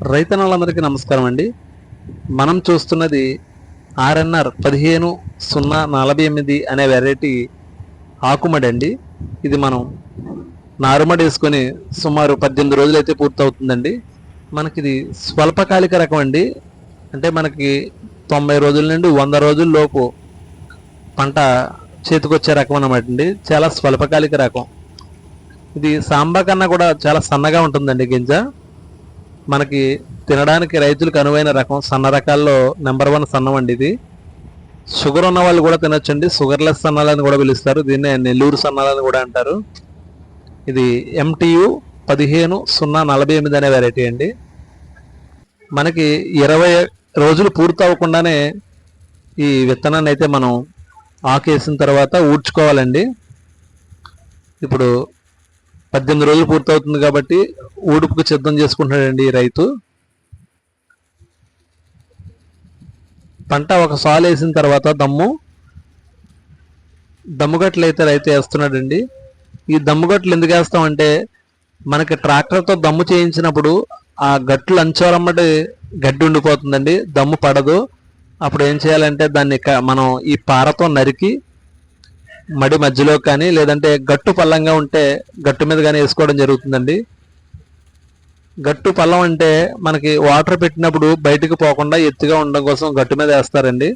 రైతన్నలందరికీ నమస్కారం అండి. మనం చూస్తున్నది ఆర్ఎన్ఆర్ పదిహేను సున్నా నలభై ఎనిమిది అనే వెరైటీ ఆకుమడి అండి ఇది మనం నారుమడి వేసుకొని సుమారు పద్దెనిమిది రోజులు అయితే పూర్తవుతుందండి. మనకి ఇది స్వల్పకాలిక రకం అండి. అంటే మనకి తొంభై రోజుల నుండి వంద రోజుల లోపు పంట చేతికొచ్చే రకం అనమాట అండి. చాలా స్వల్పకాలిక రకం. ఇది సాంబా కన్నా కూడా చాలా సన్నగా ఉంటుందండి గింజ. మనకి తినడానికి రైతులకు అనువైన రకం సన్న రకాల్లో నెంబర్ వన్ సన్నం అండి ఇది. షుగర్ ఉన్న వాళ్ళు కూడా తినొచ్చండి. షుగర్లెస్ సన్నాలని కూడా పిలుస్తారు. దీన్నే నెల్లూరు సన్నాలని కూడా అంటారు. ఇది ఎంటీయు పదిహేను సున్నా నలభై ఎనిమిది అనే వెరైటీ అండి. మనకి ఇరవై రోజులు పూర్తి అవ్వకుండానే ఈ విత్తనాన్ని అయితే మనం ఆకేసిన తర్వాత ఊడ్చుకోవాలండి. ఇప్పుడు పద్దెనిమిది రోజులు పూర్తవుతుంది కాబట్టి ఊడుపుకు సిద్ధం చేసుకుంటున్నాడండి ఈ రైతు. పంట ఒక సాలు వేసిన తర్వాత దమ్ము దమ్ముగట్లు అయితే రైతు వేస్తున్నాడండి. ఈ దమ్ముగట్లు ఎందుకు వేస్తామంటే మనకి ట్రాక్టర్తో దమ్ము చేయించినప్పుడు ఆ గట్లు అంచోరమ్మటి గడ్డి ఉండిపోతుందండి దమ్ము పడదు. అప్పుడు ఏం చేయాలంటే దాన్ని మనం ఈ పారతో నరికి మడి మధ్యలో కానీ లేదంటే గట్టు పల్లంగా ఉంటే గట్టు మీద కానీ వేసుకోవడం జరుగుతుందండి. గట్టు పల్లం అంటే మనకి వాటర్ పెట్టినప్పుడు బయటికి పోకుండా ఎత్తుగా ఉండడం కోసం గట్టు మీద వేస్తారండి.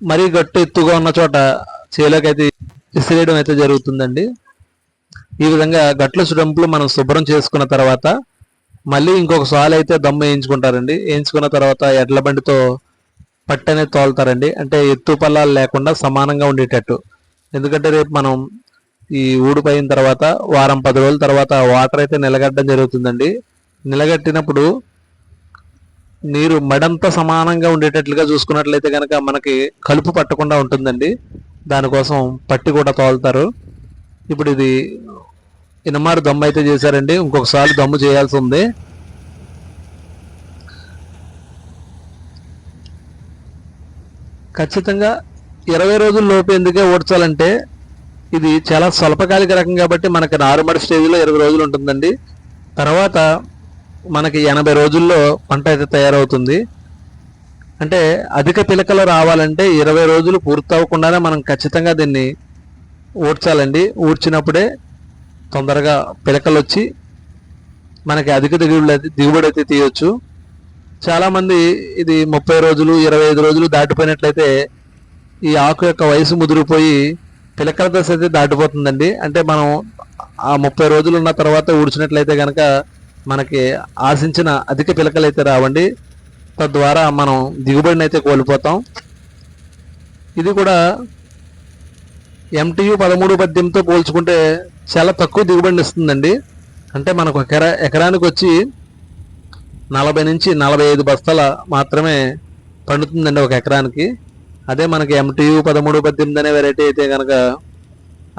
మరీ గట్టు ఎత్తుగా ఉన్న చోట చేలోకి అయితే విసిరేయడం అయితే జరుగుతుందండి. ఈ విధంగా గట్ల సుడంపులు మనం శుభ్రం చేసుకున్న తర్వాత మళ్ళీ ఇంకొక సాల్ అయితే దమ్ము వేయించుకుంటారండి. వేయించుకున్న తర్వాత ఎడ్ల బండితో పట్టనే తోలుతారండి. అంటే ఎత్తు పల్లాలు లేకుండా సమానంగా ఉండేటట్టు. ఎందుకంటే రేపు మనం ఈ ఊడిపోయిన తర్వాత వారం పది రోజుల తర్వాత వాటర్ అయితే నిలగట్టడం జరుగుతుందండి. నిలగట్టినప్పుడు నీరు మడంత సమానంగా ఉండేటట్లుగా చూసుకున్నట్లయితే కనుక మనకి కలుపు పట్టకుండా ఉంటుందండి. దానికోసం పట్టి కూడా తోలుతారు. ఇప్పుడు ఇది ఇనమారు దమ్ము అయితే చేశారండి. ఇంకొకసారి దమ్ము చేయాల్సి ఉంది. ఖచ్చితంగా ఇరవై రోజుల లోపు ఎందుకే ఓడ్చాలంటే ఇది చాలా స్వల్పకాలిక రకం కాబట్టి మనకి నారుమడి స్టేజ్లో ఇరవై రోజులు ఉంటుందండి. తర్వాత మనకి ఎనభై రోజుల్లో పంట అయితే తయారవుతుంది. అంటే అధిక పిలకలు రావాలంటే ఇరవై రోజులు పూర్తవకుండానే మనం ఖచ్చితంగా దీన్ని ఊడ్చాలండి ఊడ్చినప్పుడే తొందరగా పిలకలు వచ్చి మనకి అధిక దిగుబడి అయితే దిగుబడి అయితే తీయవచ్చు చాలామంది ఇది ముప్పై రోజులు ఇరవై ఐదు రోజులు దాటిపోయినట్లయితే ఈ ఆకు యొక్క వయసు ముదిరిపోయి పిలకల దశ అయితే దాటిపోతుందండి. అంటే మనం ఆ ముప్పై రోజులు ఉన్న తర్వాత ఊడ్చినట్లయితే కనుక మనకి ఆశించిన అధిక పిలకలు అయితే రావండి. తద్వారా మనం దిగుబడిని అయితే కోల్పోతాం. ఇది కూడా ఎంటీయు పదమూడు పద్దెనిమిదితో పోల్చుకుంటే చాలా తక్కువ దిగుబడిని ఇస్తుందండి. అంటే మనకు ఎకరా ఎకరానికి వచ్చి నలభై నుంచి నలభై ఐదు బస్తాల మాత్రమే పండుతుందండి ఒక ఎకరానికి. అదే మనకి ఎంటీయు పదమూడు పద్దెనిమిది అనే వెరైటీ అయితే కనుక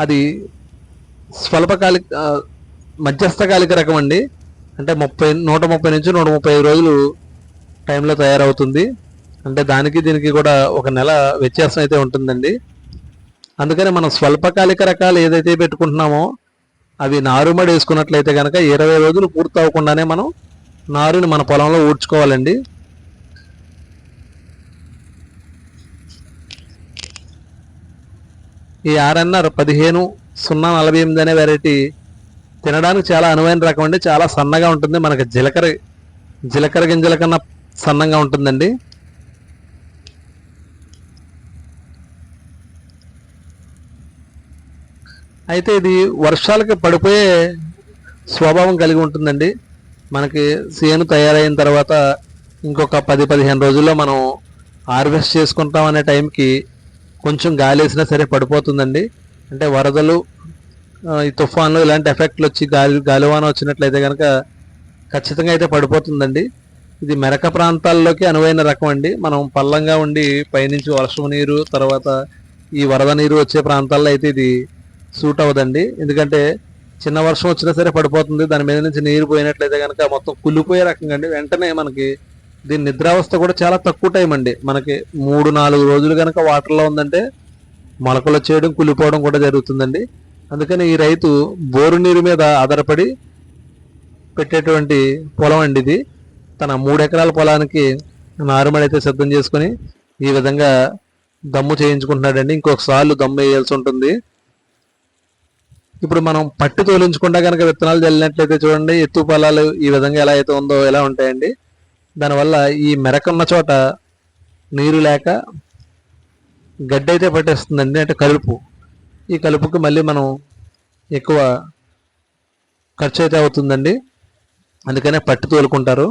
అది స్వల్పకాలిక మధ్యస్థకాలిక రకం అండి. అంటే ముప్పై నూట ముప్పై నుంచి నూట ముప్పై ఐదు రోజులు టైంలో తయారవుతుంది. అంటే దానికి దీనికి కూడా ఒక నెల వ్యత్యాసం అయితే ఉంటుందండి. అందుకని మనం స్వల్పకాలిక రకాలు ఏదైతే పెట్టుకుంటున్నామో అవి నారుమడి వేసుకున్నట్లయితే కనుక ఇరవై రోజులు పూర్తి అవ్వకుండానే మనం నారుని మన పొలంలో ఊడ్చుకోవాలండి. ఈ ఆర్ఎన్ఆర్ పదిహేను సున్నా నలభై ఎనిమిది అనే వెరైటీ తినడానికి చాలా అనువైన రకం అండి. చాలా సన్నగా ఉంటుంది. మనకి జీలకర్ర జీలకర్ర గింజల కన్నా సన్నంగా ఉంటుందండి. అయితే ఇది వర్షాలకి పడిపోయే స్వభావం కలిగి ఉంటుందండి. మనకి సేను తయారైన తర్వాత ఇంకొక పది పదిహేను రోజుల్లో మనం హార్వెస్ట్ చేసుకుంటాం అనే టైంకి కొంచెం గాలి వేసినా సరే పడిపోతుందండి. అంటే వరదలు ఈ తుఫాన్లు ఇలాంటి ఎఫెక్ట్లు వచ్చి గాలి గాలివాన వచ్చినట్లయితే కనుక ఖచ్చితంగా అయితే పడిపోతుందండి. ఇది మెరక ప్రాంతాల్లోకి అనువైన రకం అండి. మనం పల్లంగా ఉండి పైనుంచి వర్షం నీరు తర్వాత ఈ వరద నీరు వచ్చే ప్రాంతాల్లో అయితే ఇది సూట్ అవ్వదండి. ఎందుకంటే చిన్న వర్షం వచ్చినా సరే పడిపోతుంది. దాని మీద నుంచి నీరు పోయినట్లయితే కనుక మొత్తం కుళ్ళిపోయే రకంగా అండి. వెంటనే మనకి దీని నిద్రావస్థ కూడా చాలా తక్కువ టైం అండి. మనకి మూడు నాలుగు రోజులు కనుక వాటర్లో ఉందంటే మొలకలు వచ్చేయడం కులిపోవడం కూడా జరుగుతుందండి. అందుకని ఈ రైతు బోరు నీరు మీద ఆధారపడి పెట్టేటువంటి పొలం అండి ఇది. తన మూడు ఎకరాల పొలానికి నారుమడి అయితే సిద్ధం చేసుకుని ఈ విధంగా దమ్ము చేయించుకుంటున్నాడండి. ఇంకొకసార్లు దమ్ము వేయాల్సి ఉంటుంది. ఇప్పుడు మనం పట్టు తోలించకుండా కనుక విత్తనాలు చల్లినట్లయితే చూడండి ఎత్తు పొలాలు ఈ విధంగా ఎలా అయితే ఉందో ఎలా ఉంటాయండి. దానివల్ల ఈ మెరకున్న చోట నీరు లేక గడ్డి అయితే పట్టేస్తుందండి అంటే కలుపు. ఈ కలుపుకి మళ్ళీ మనం ఎక్కువ ఖర్చు అయితే అవుతుందండి. అందుకనే పట్టి తోలుకుంటారు.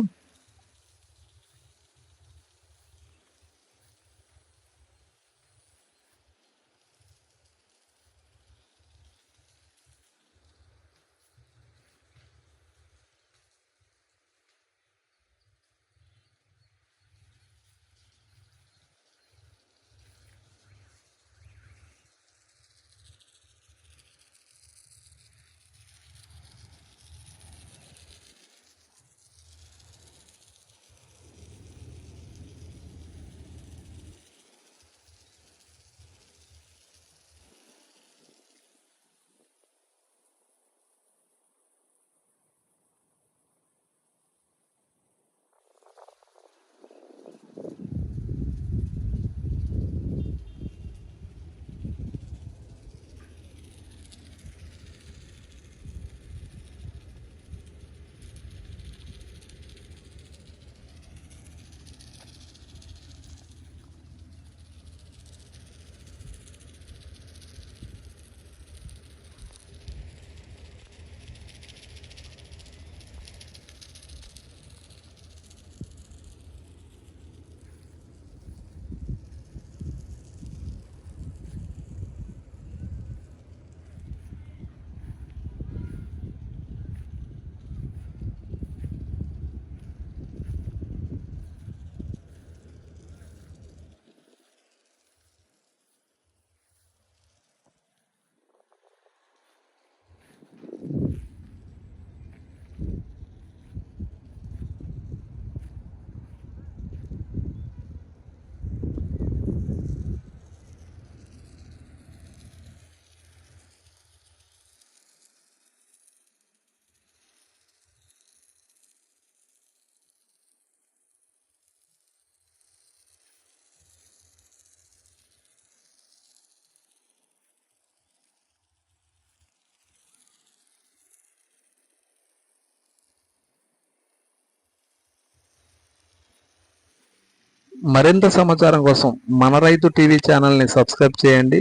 మరింత సమాచారం కోసం మన రైతు టీవీ ఛానల్ని సబ్స్క్రైబ్ చేయండి.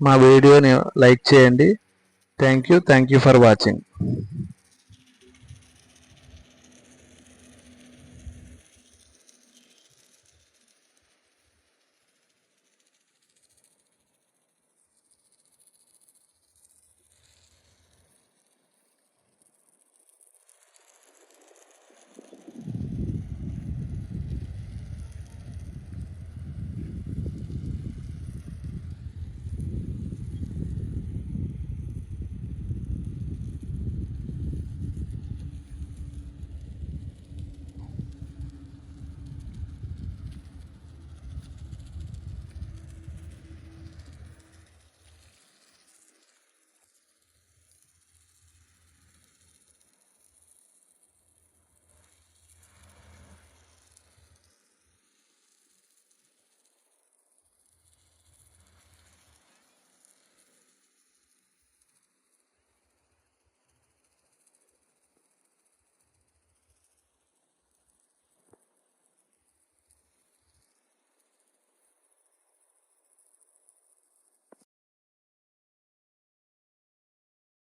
మా వీడియోని లైక్ చేయండి. Thank you. Thank you for watching.